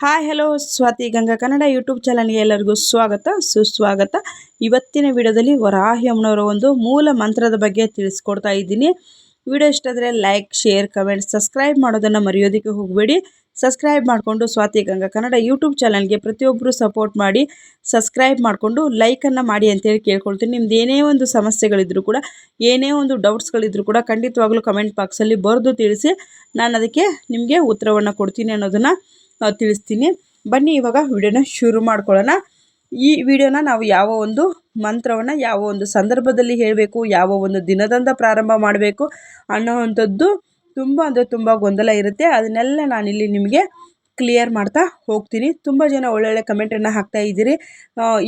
Hi, hello, Swathi Ganga Kannada YouTube ಚಾನಲ್ಗೆ ಎಲ್ಲರಿಗೂ ಸ್ವಾಗತ, ಸುಸ್ವಾಗತ. ಇವತ್ತಿನ ವಿಡಿಯೋದಲ್ಲಿ ವರಾಹಿ ಅಮ್ಮನವರ ಒಂದು ಮೂಲ ಮಂತ್ರದ ಬಗ್ಗೆ ತಿಳಿಸ್ಕೊಡ್ತಾ ಇದ್ದೀನಿ. ವಿಡಿಯೋ ಇಷ್ಟಾದರೆ ಲೈಕ್ ಶೇರ್ ಕಮೆಂಟ್ ಸಬ್ಸ್ಕ್ರೈಬ್ ಮಾಡೋದನ್ನು ಮರೆಯೋದಕ್ಕೆ ಹೋಗಬೇಡಿ. ಸಬ್ಸ್ಕ್ರೈಬ್ ಮಾಡಿಕೊಂಡು ಸ್ವಾತಿ ಗಂಗಾ ಕನ್ನಡ ಯೂಟ್ಯೂಬ್ ಚಾನಲ್ಗೆ ಪ್ರತಿಯೊಬ್ಬರು ಸಪೋರ್ಟ್ ಮಾಡಿ ಸಬ್ಸ್ಕ್ರೈಬ್ ಮಾಡಿಕೊಂಡು ಲೈಕನ್ನು ಮಾಡಿ ಅಂತೇಳಿ ಕೇಳ್ಕೊಳ್ತೀನಿ. ನಿಮ್ದು ಏನೇ ಒಂದು ಸಮಸ್ಯೆಗಳಿದ್ರು ಕೂಡ, ಏನೇ ಒಂದು ಡೌಟ್ಸ್ಗಳಿದ್ರು ಕೂಡ ಖಂಡಿತವಾಗ್ಲೂ ಕಮೆಂಟ್ ಬಾಕ್ಸಲ್ಲಿ ಬರೆದು ತಿಳಿಸಿ, ನಾನು ಅದಕ್ಕೆ ನಿಮಗೆ ಉತ್ತರವನ್ನು ಕೊಡ್ತೀನಿ ಅನ್ನೋದನ್ನು ತಿಳಿಸ್ತೀನಿ. ಬನ್ನಿ, ಇವಾಗ ವಿಡಿಯೋನ ಶುರು ಮಾಡ್ಕೊಳ್ಳೋಣ. ಈ ವಿಡಿಯೋನ ನಾವು ಯಾವ ಒಂದು ಮಂತ್ರವನ್ನು, ಯಾವ ಒಂದು ಸಂದರ್ಭದಲ್ಲಿ ಹೇಳಬೇಕು, ಯಾವ ಒಂದು ದಿನದಂದ ಪ್ರಾರಂಭ ಮಾಡಬೇಕು ಅನ್ನೋವಂಥದ್ದು ತುಂಬ ಅಂದರೆ ತುಂಬ ಗೊಂದಲ ಇರುತ್ತೆ. ಅದನ್ನೆಲ್ಲ ನಾನಿಲ್ಲಿ ನಿಮಗೆ ಕ್ಲಿಯರ್ ಮಾಡ್ತಾ ಹೋಗ್ತೀನಿ. ತುಂಬ ಜನ ಒಳ್ಳೊಳ್ಳೆ ಕಮೆಂಟನ್ನು ಹಾಕ್ತಾ ಇದ್ದೀರಿ.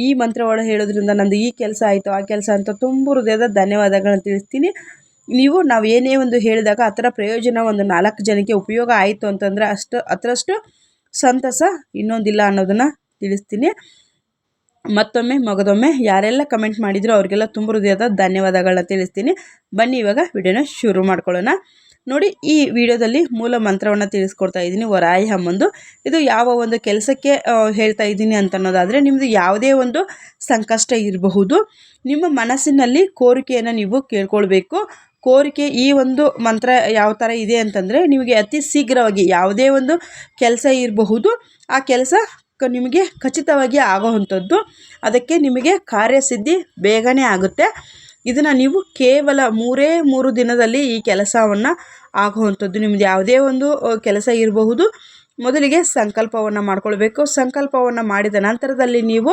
ಈ ಮಂತ್ರವನ್ನು ಹೇಳೋದ್ರಿಂದ ನಂದು ಈ ಕೆಲಸ ಆಯಿತು, ಆ ಕೆಲಸ ಅಂತ ತುಂಬ ಹೃದಯದ ಧನ್ಯವಾದಗಳನ್ನ ತಿಳಿಸ್ತೀನಿ. ನೀವು ನಾವು ಏನೇ ಒಂದು ಹೇಳಿದಾಗ ಆ ಥರ ಪ್ರಯೋಜನ ಒಂದು ನಾಲ್ಕು ಜನಕ್ಕೆ ಉಪಯೋಗ ಆಯಿತು ಅಂತಂದರೆ ಅಷ್ಟು, ಅದರಷ್ಟು ಸಂತಸ, ಇನ್ನೊಂದಿಲ್ಲ ಅನ್ನೋದನ್ನು ತಿಳಿಸ್ತೀನಿ. ಮತ್ತೊಮ್ಮೆ ಮಗದೊಮ್ಮೆ ಯಾರೆಲ್ಲ ಕಮೆಂಟ್ ಮಾಡಿದ್ರು ಅವರಿಗೆಲ್ಲ ತುಂಬ ಹೃದಯದ ಧನ್ಯವಾದಗಳನ್ನ ತಿಳಿಸ್ತೀನಿ. ಬನ್ನಿ ಇವಾಗ ವಿಡಿಯೋನ ಶುರು ಮಾಡ್ಕೊಳ್ಳೋಣ. ನೋಡಿ, ಈ ವಿಡಿಯೋದಲ್ಲಿ ಮೂಲ ಮಂತ್ರವನ್ನು ತಿಳಿಸ್ಕೊಡ್ತಾ ಇದ್ದೀನಿ. ವರಾಯಿ ಹಮ್ಮಂದು. ಇದು ಯಾವ ಒಂದು ಕೆಲಸಕ್ಕೆ ಹೇಳ್ತಾ ಇದ್ದೀನಿ ಅಂತ ಅನ್ನೋದಾದರೆ ನಿಮ್ಮದು ಯಾವುದೇ ಒಂದು ಸಂಕಷ್ಟ ಇರಬಹುದು. ನಿಮ್ಮ ಮನಸ್ಸಿನಲ್ಲಿ ಕೋರಿಕೆಯನ್ನು ನೀವು ಕೇಳ್ಕೊಳ್ಬೇಕು. ಕೋರಿಕೆ ಈ ಒಂದು ಮಂತ್ರ ಯಾವ ಥರ ಇದೆ ಅಂತಂದರೆ ನಿಮಗೆ ಅತಿ ಶೀಘ್ರವಾಗಿ ಯಾವುದೇ ಒಂದು ಕೆಲಸ ಇರಬಹುದು, ಆ ಕೆಲಸ ನಿಮಗೆ ಖಚಿತವಾಗಿ ಆಗೋವಂಥದ್ದು. ಅದಕ್ಕೆ ನಿಮಗೆ ಕಾರ್ಯಸಿದ್ಧಿ ಬೇಗನೆ ಆಗುತ್ತೆ. ಇದನ್ನು ನೀವು ಕೇವಲ ಮೂರೇ ಮೂರು ದಿನದಲ್ಲಿ ಈ ಕೆಲಸವನ್ನು ಆಗುವಂಥದ್ದು. ನಿಮ್ಮದು ಯಾವುದೇ ಒಂದು ಕೆಲಸ ಇರಬಹುದು. ಮೊದಲಿಗೆ ಸಂಕಲ್ಪವನ್ನು ಮಾಡಿಕೊಳ್ಬೇಕು. ಸಂಕಲ್ಪವನ್ನು ಮಾಡಿದ ನಂತರದಲ್ಲಿ ನೀವು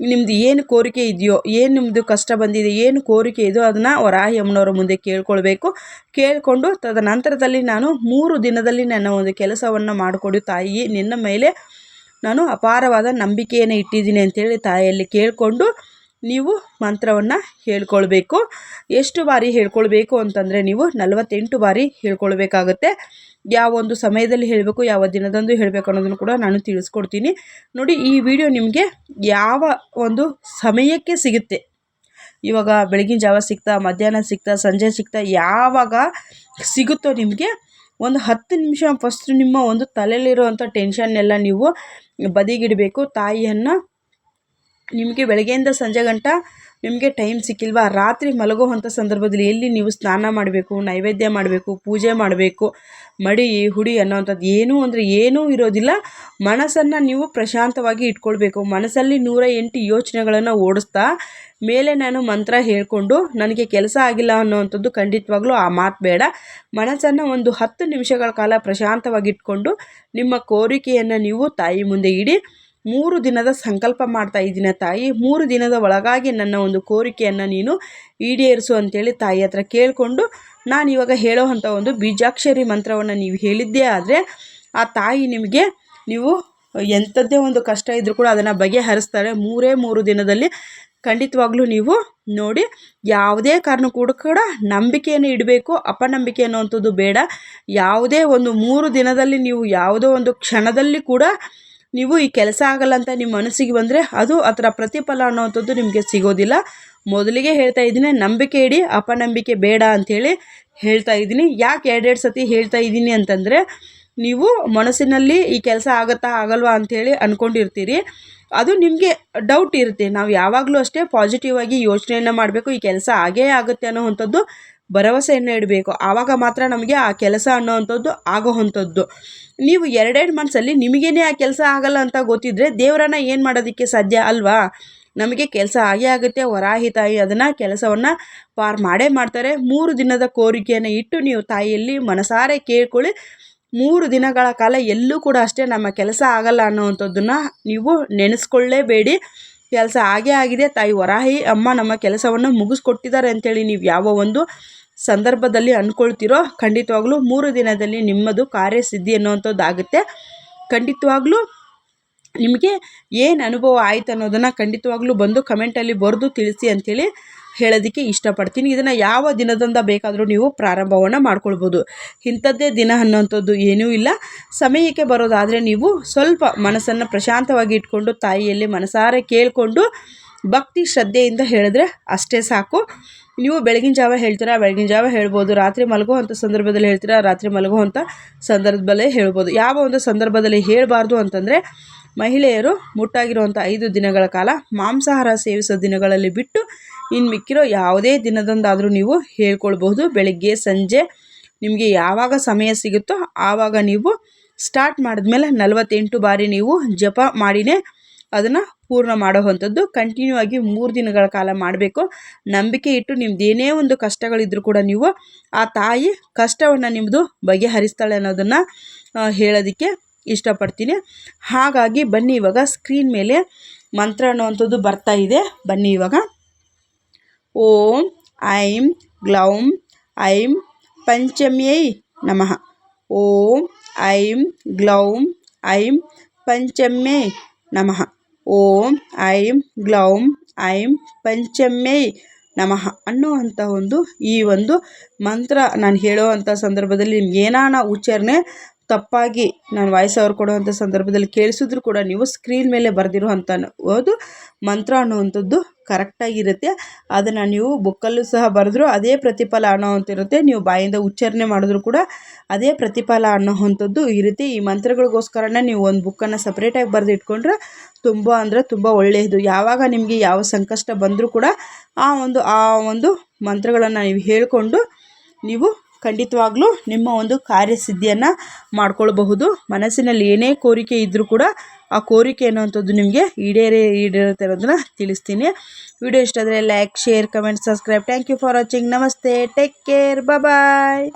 ನಿಮ್ಮದು ಏನು ಕೋರಿಕೆ ಇದೆಯೋ, ಏನು ನಿಮ್ಮದು ಕಷ್ಟ ಬಂದಿದೆ, ಏನು ಕೋರಿಕೆ ಇದೆಯೋ ಅದನ್ನು ವರಾಹಿ ಮುಂದೆ ಕೇಳ್ಕೊಳ್ಬೇಕು. ಕೇಳಿಕೊಂಡು ತದನಂತರದಲ್ಲಿ ನಾನು ಮೂರು ದಿನದಲ್ಲಿ ನನ್ನ ಒಂದು ಕೆಲಸವನ್ನು ಮಾಡಿಕೊಡು ತಾಯಿ, ನಿನ್ನ ಮೇಲೆ ನಾನು ಅಪಾರವಾದ ನಂಬಿಕೆಯನ್ನು ಇಟ್ಟಿದ್ದೀನಿ ಅಂತೇಳಿ ತಾಯಿಯಲ್ಲಿ ಕೇಳಿಕೊಂಡು ನೀವು ಮಂತ್ರವನ್ನು ಹೇಳ್ಕೊಳ್ಬೇಕು. ಎಷ್ಟು ಬಾರಿ ಹೇಳ್ಕೊಳ್ಬೇಕು ಅಂತಂದರೆ ನೀವು ನಲವತ್ತೆಂಟು ಬಾರಿ ಹೇಳ್ಕೊಳ್ಬೇಕಾಗತ್ತೆ. ಯಾವ ಒಂದು ಸಮಯದಲ್ಲಿ ಹೇಳಬೇಕು, ಯಾವ ದಿನದಂದು ಹೇಳಬೇಕು ಅನ್ನೋದನ್ನು ಕೂಡ ನಾನು ತಿಳಿಸ್ಕೊಡ್ತೀನಿ. ನೋಡಿ, ಈ ವಿಡಿಯೋ ನಿಮಗೆ ಯಾವ ಒಂದು ಸಮಯಕ್ಕೆ ಸಿಗುತ್ತೆ. ಇವಾಗ ಬೆಳಗಿನ ಜಾವ ಸಿಗ್ತಾ, ಮಧ್ಯಾಹ್ನ ಸಿಗ್ತಾ, ಸಂಜೆ ಸಿಗ್ತಾ, ಯಾವಾಗ ಸಿಗುತ್ತೋ ನಿಮಗೆ ಒಂದು ಹತ್ತು ನಿಮಿಷ ಫಸ್ಟ್ ನಿಮ್ಮ ಒಂದು ತಲೆಯಲ್ಲಿರುವಂಥ ಟೆನ್ಷನ್ನೆಲ್ಲ ನೀವು ಬದಿಗಿಡಬೇಕು. ತಾಯಿಯನ್ನು ನಿಮಗೆ ಬೆಳಗ್ಗೆಯಿಂದ ಸಂಜೆ ಗಂಟ ನಿಮಗೆ ಟೈಮ್ ಸಿಕ್ಕಿಲ್ವಾ? ರಾತ್ರಿ ಮಲಗುವಂಥ ಸಂದರ್ಭದಲ್ಲಿ ಎಲ್ಲಿ ನೀವು ಸ್ನಾನ ಮಾಡಬೇಕು, ನೈವೇದ್ಯ ಮಾಡಬೇಕು, ಪೂಜೆ ಮಾಡಬೇಕು, ಮಡಿ, ಹುಡಿ ಅನ್ನೋವಂಥದ್ದು ಏನೂ ಅಂದರೆ ಏನೂ ಇರೋದಿಲ್ಲ. ಮನಸ್ಸನ್ನು ನೀವು ಪ್ರಶಾಂತವಾಗಿ ಇಟ್ಕೊಳ್ಬೇಕು. ಮನಸ್ಸಲ್ಲಿ ನೂರ ಎಂಟು ಯೋಚನೆಗಳನ್ನು ಓಡಿಸ್ತಾ ಮೇಲೆ ನಾನು ಮಂತ್ರ ಹೇಳಿಕೊಂಡು ನನಗೆ ಕೆಲಸ ಆಗಿಲ್ಲ ಅನ್ನೋವಂಥದ್ದು ಖಂಡಿತವಾಗ್ಲೂ ಆ ಮಾತು ಬೇಡ. ಮನಸ್ಸನ್ನು ಒಂದು ಹತ್ತು ನಿಮಿಷಗಳ ಕಾಲ ಪ್ರಶಾಂತವಾಗಿ ಇಟ್ಕೊಂಡು ನಿಮ್ಮ ಕೋರಿಕೆಯನ್ನು ನೀವು ತಾಯಿ ಮುಂದೆ ಇಡಿ. ಮೂರು ದಿನದ ಸಂಕಲ್ಪ ಮಾಡ್ತಾ ಇದ್ದೀನ ತಾಯಿ. ಮೂರು ದಿನದ ಒಳಗಾಗಿ ನನ್ನ ಒಂದು ಕೋರಿಕೆಯನ್ನು ನೀನು ಈಡೇರಿಸು ಅಂತೇಳಿ ತಾಯಿ ಹತ್ರ ಕೇಳಿಕೊಂಡು ನಾನು ಇವಾಗ ಹೇಳೋ ಅಂಥ ಒಂದು ಬೀಜಾಕ್ಷರಿ ಮಂತ್ರವನ್ನು ನೀವು ಹೇಳಿದ್ದೇ ಆದರೆ ಆ ತಾಯಿ ನಿಮಗೆ ನೀವು ಎಂಥದ್ದೇ ಒಂದು ಕಷ್ಟ ಇದ್ದರೂ ಕೂಡ ಅದನ್ನು ಬಗೆಹರಿಸ್ತಾರೆ. ಮೂರೇ ಮೂರು ದಿನದಲ್ಲಿ ಖಂಡಿತವಾಗ್ಲೂ ನೀವು ನೋಡಿ ಯಾವುದೇ ಕಾರಣ ಕೂಡ ಕೂಡ ನಂಬಿಕೆಯನ್ನು ಇಡಬೇಕು. ಅಪನಂಬಿಕೆ ಅನ್ನುವಂಥದ್ದು ಬೇಡ. ಯಾವುದೇ ಒಂದು ಮೂರು ದಿನದಲ್ಲಿ ನೀವು ಯಾವುದೋ ಒಂದು ಕ್ಷಣದಲ್ಲಿ ಕೂಡ ನೀವು ಈ ಕೆಲಸ ಆಗಲ್ಲ ಅಂತ ನಿಮ್ಮ ಮನಸ್ಸಿಗೆ ಬಂದರೆ ಅದು ಅದರ ಪ್ರತಿಫಲ ಅನ್ನೋವಂಥದ್ದು ನಿಮಗೆ ಸಿಗೋದಿಲ್ಲ. ಮೊದಲಿಗೆ ಹೇಳ್ತಾ ಇದ್ದೀನಿ, ನಂಬಿಕೆ ಇಡಿ, ಅಪನಂಬಿಕೆ ಬೇಡ ಅಂಥೇಳಿ ಹೇಳ್ತಾ ಇದ್ದೀನಿ. ಯಾಕೆ ಎರಡೆರಡು ಸತಿ ಹೇಳ್ತಾ ಇದ್ದೀನಿ ಅಂತಂದರೆ, ನೀವು ಮನಸ್ಸಿನಲ್ಲಿ ಈ ಕೆಲಸ ಆಗುತ್ತಾ ಆಗಲ್ವಾ ಅಂಥೇಳಿ ಅಂದ್ಕೊಂಡಿರ್ತೀರಿ ಅದು ನಿಮಗೆ ಡೌಟ್ ಇರುತ್ತೆ. ನಾವು ಯಾವಾಗಲೂ ಅಷ್ಟೇ ಪಾಸಿಟಿವ್ ಆಗಿ ಯೋಚನೆಯನ್ನು ಮಾಡಬೇಕು. ಈ ಕೆಲಸ ಆಗೇ ಆಗುತ್ತೆ ಅನ್ನೋವಂಥದ್ದು ಭರವಸೆಯನ್ನು ಇಡಬೇಕು. ಆವಾಗ ಮಾತ್ರ ನಮಗೆ ಆ ಕೆಲಸ ಅನ್ನೋವಂಥದ್ದು ಆಗೋವಂಥದ್ದು ನೀವು ಎರಡೆರಡು ಮನಸ್ಸಲ್ಲಿ ನಿಮಗೇನೆ ಆ ಕೆಲಸ ಆಗಲ್ಲ ಅಂತ ಗೊತ್ತಿದ್ದರೆ ದೇವರನ್ನ ಏನು ಮಾಡೋದಕ್ಕೆ ಸಾಧ್ಯ ಅಲ್ವಾ? ನಮಗೆ ಕೆಲಸ ಆಗೇ ಆಗುತ್ತೆ, ವರಾಹಿ ತಾಯಿ ಅದನ್ನು ಕೆಲಸವನ್ನು ಪಾರ್ ಮಾಡೇ ಮಾಡ್ತಾರೆ. ಮೂರು ದಿನದ ಕೋರಿಕೆಯನ್ನು ಇಟ್ಟು ನೀವು ತಾಯಿಯಲ್ಲಿ ಮನಸಾರೆ ಕೇಳ್ಕೊಳ್ಳಿ. ಮೂರು ದಿನಗಳ ಕಾಲ ಎಲ್ಲೂ ಕೂಡ ಅಷ್ಟೇ ನಮ್ಮ ಕೆಲಸ ಆಗಲ್ಲ ಅನ್ನೋವಂಥದ್ದನ್ನು ನೀವು ನೆನೆಸ್ಕೊಳ್ಳೇಬೇಡಿ. ಕೆಲಸ ಆಗೇ ಆಗಿದೆ. ತಾಯಿ ವರಾಹಿ ಅಮ್ಮ ನಮ್ಮ ಕೆಲಸವನ್ನು ಮುಗಿಸ್ಕೊಟ್ಟಿದ್ದಾರೆ ಅಂಥೇಳಿ ನೀವು ಯಾವ ಒಂದು ಸಂದರ್ಭದಲ್ಲಿ ಅಂದ್ಕೊಳ್ತೀರೋ ಖಂಡಿತವಾಗ್ಲೂ ಮೂರು ದಿನದಲ್ಲಿ ನಿಮ್ಮದು ಕಾರ್ಯಸಿದ್ಧಿ ಅನ್ನುವಂಥದ್ದು ಆಗುತ್ತೆ ಖಂಡಿತವಾಗ್ಲೂ ನಿಮಗೆ ಏನು ಅನುಭವ ಆಯ್ತು ಅನ್ನೋದನ್ನು ಖಂಡಿತವಾಗ್ಲೂ ಬಂದು ಕಮೆಂಟಲ್ಲಿ ಬರೆದು ತಿಳಿಸಿ ಅಂಥೇಳಿ ಹೇಳೋದಕ್ಕೆ ಇಷ್ಟಪಡ್ತೀನಿ. ಇದನ್ನು ಯಾವ ದಿನದಿಂದ ಬೇಕಾದರೂ ನೀವು ಪ್ರಾರಂಭವನ್ನು ಮಾಡ್ಕೊಳ್ಬೋದು. ಇಂಥದ್ದೇ ದಿನ ಅನ್ನೋಂಥದ್ದು ಏನೂ ಇಲ್ಲ. ಸಮಯಕ್ಕೆ ಬರೋದಾದರೆ ನೀವು ಸ್ವಲ್ಪ ಮನಸ್ಸನ್ನು ಪ್ರಶಾಂತವಾಗಿ ಇಟ್ಕೊಂಡು ತಾಯಿಯಲ್ಲಿ ಮನಸಾರೆ ಕೇಳಿಕೊಂಡು ಭಕ್ತಿ ಶ್ರದ್ಧೆಯಿಂದ ಹೇಳಿದ್ರೆ ಅಷ್ಟೇ ಸಾಕು. ನೀವು ಬೆಳಗಿನ ಜಾವ ಹೇಳ್ತೀರಾ? ಬೆಳಗಿನ ಜಾವ ಹೇಳ್ಬೋದು. ರಾತ್ರಿ ಮಲಗುವಂಥ ಸಂದರ್ಭದಲ್ಲಿ ಹೇಳ್ತೀರಾ? ರಾತ್ರಿ ಮಲಗುವಂಥ ಸಂದರ್ಭದಲ್ಲೇ ಹೇಳ್ಬೋದು. ಯಾವ ಒಂದು ಸಂದರ್ಭದಲ್ಲಿ ಹೇಳಬಾರ್ದು ಅಂತಂದರೆ ಮಹಿಳೆಯರು ಮುಟ್ಟಾಗಿರುವಂಥ ಐದು ದಿನಗಳ ಕಾಲ ಮಾಂಸಾಹಾರ ಸೇವಿಸೋ ದಿನಗಳಲ್ಲಿ ಬಿಟ್ಟು ಇನ್ನು ಮಿಕ್ಕಿರೋ ಯಾವುದೇ ದಿನದಂದಾದರೂ ನೀವು ಹೇಳ್ಕೊಳ್ಬಹುದು. ಬೆಳಗ್ಗೆ, ಸಂಜೆ ನಿಮಗೆ ಯಾವಾಗ ಸಮಯ ಸಿಗುತ್ತೋ ಆವಾಗ ನೀವು ಸ್ಟಾರ್ಟ್ ಮಾಡಿದ್ಮೇಲೆ ನಲವತ್ತೆಂಟು ಬಾರಿ ನೀವು ಜಪ ಮಾಡಿನೇ ಅದನ್ನು ಪೂರ್ಣ ಮಾಡೋವಂಥದ್ದು ಕಂಟಿನ್ಯೂ ಆಗಿ ಮೂರು ದಿನಗಳ ಕಾಲ ಮಾಡಬೇಕು. ನಂಬಿಕೆ ಇಟ್ಟು ನಿಮ್ದು ಏನೇ ಒಂದು ಕಷ್ಟಗಳಿದ್ದರೂ ಕೂಡ ನೀವು ಆ ತಾಯಿ ಕಷ್ಟವನ್ನು ನಿಮ್ಮದು ಬಗೆಹರಿಸ್ತಾಳೆ ಅನ್ನೋದನ್ನು ಹೇಳೋದಕ್ಕೆ ಇಷ್ಟಪಡ್ತೀನಿ. ಹಾಗಾಗಿ ಬನ್ನಿ ಇವಾಗ ಸ್ಕ್ರೀನ್ ಮೇಲೆ ಮಂತ್ರ ಅನ್ನುವಂಥದ್ದು ಬರ್ತಾ ಇದೆ. ಬನ್ನಿ ಇವಾಗ. ಓಂ ಐಂ ಗ್ಲೌಂ ಐಂ ಪಂಚಮ್ಯೈ ನಮಃ. ಓಂ ಐಂ ಗ್ಲೌಂ ಐಂ ಪಂಚಮ್ಯೈ ನಮಃ. ಓಂ ಐಂ ಗ್ಲೌಂ ಐಂ ಪಂಚಮ್ಯೈ ನಮಃ ಅನ್ನುವಂಥ ಒಂದು ಈ ಒಂದು ಮಂತ್ರ ನಾನು ಹೇಳುವಂಥ ಸಂದರ್ಭದಲ್ಲಿ ನಿಮ್ಗೆ ಏನಾನ ಉಚ್ಚಾರಣೆ ತಪ್ಪಾಗಿ ನಾನು ವಾಯ್ಸ್ ಕೊಡುವಂಥ ಸಂದರ್ಭದಲ್ಲಿ ಕೇಳಿಸಿದ್ರು ಕೂಡ ನೀವು ಸ್ಕ್ರೀನ್ ಮೇಲೆ ಬರೆದಿರುವಂಥ ಓದು ಮಂತ್ರ ಅನ್ನುವಂಥದ್ದು ಕರೆಕ್ಟಾಗಿರುತ್ತೆ ಅದನ್ನು ನೀವು ಬುಕ್ಕಲ್ಲೂ ಸಹ ಬರೆದ್ರು ಅದೇ ಪ್ರತಿಫಲ ಅನ್ನೋವಂತಿರುತ್ತೆ ನೀವು ಬಾಯಿಂದ ಉಚ್ಚಾರಣೆ ಮಾಡಿದ್ರು ಕೂಡ ಅದೇ ಪ್ರತಿಫಲ ಅನ್ನೋವಂಥದ್ದು ಇರುತ್ತೆ. ಈ ಮಂತ್ರಗಳಿಗೋಸ್ಕರನೇ ನೀವು ಒಂದು ಬುಕ್ಕನ್ನು ಸಪ್ರೇಟಾಗಿ ಬರೆದು ಇಟ್ಕೊಂಡ್ರೆ ತುಂಬ ಅಂದರೆ ತುಂಬ ಒಳ್ಳೆಯದು. ಯಾವಾಗ ನಿಮಗೆ ಯಾವ ಸಂಕಷ್ಟ ಬಂದರೂ ಕೂಡ ಆ ಒಂದು ಆ ಒಂದು ಮಂತ್ರಗಳನ್ನು ನೀವು ಹೇಳಿಕೊಂಡು ನೀವು ಖಂಡಿತವಾಗ್ಲೂ ನಿಮ್ಮ ಒಂದು ಕಾರ್ಯಸಿದ್ಧಿಯನ್ನು ಮಾಡ್ಕೊಳ್ಬಹುದು. ಮನಸ್ಸಿನಲ್ಲಿ ಏನೇ ಕೋರಿಕೆ ಇದ್ದರೂ ಕೂಡ ಆ ಕೋರಿಕೆ ಅನ್ನುವಂಥದ್ದು ನಿಮಗೆ ಈಡೇರೇ ಈಡೇರುತ್ತೆ ಅನ್ನೋದನ್ನು ತಿಳಿಸ್ತೀನಿ. ವಿಡಿಯೋ ಇಷ್ಟ ಆದರೆ like share comment subscribe thank you for watching ನಮಸ್ತೆ. Take care bye